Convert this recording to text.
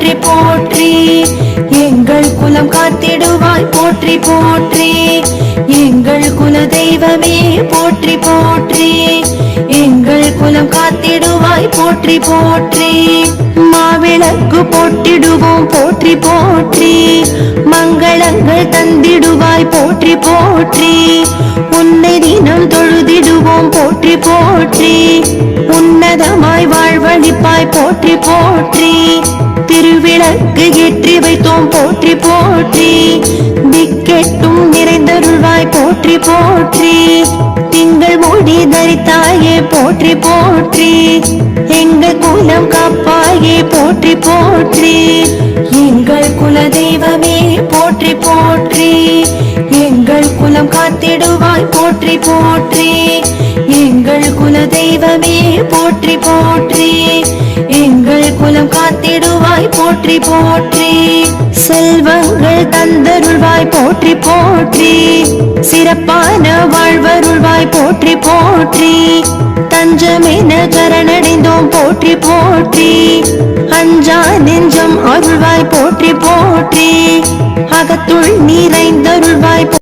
போற்றி போற்றி. எங்கள் குலம் காத்திடுவாய் போற்றி போற்றி. எங்கள் குல தெய்வமே போற்றி போற்றி. எங்கள் குலம் காத்திடுவாய் போற்றி போற்றி. மாவிளக்கு போட்டிடுவோம் போற்றி போற்றி. மங்களங்கள் தந்திடுவாய் போற்றி போற்றி. உன்னை தினம் தொழுதிடுவோம் போற்றி போற்றி. உன்னதமாய் போற்றி போற்றி. திருவிளக்கு ஏற்றி வைத்தோம் போற்றி போற்றி. திக்கெட்டும் நிறைந்தருள்வாய் போற்றி போற்றி. திங்கள் மூடி தரித்தாயே போற்றி போற்றி. எங்கள் குலம் காப்பாயே போற்றி போற்றி. எங்கள் குல தெய்வமே போற்றி போற்றி. எங்கள் குலம் காத்திடுவாய் போற்றி போற்றி. எங்கள் குல தெய்வமே போற்றி போற்றி. எங்கள் குலம் காத்திடுவாய் போற்றி போற்றி. செல்வங்கள் தந்தருள்வாய் போற்றி போற்றி. சிறப்பான வாழ்வருள்வாய் போற்றி போற்றி. தஞ்சமென சரணடைந்தோம் போற்றி போற்றி. அஞ்சா நெஞ்சம் அருள்வாய் போற்றி போற்றி. அகத்துள் நிறைந்தருள்வாய்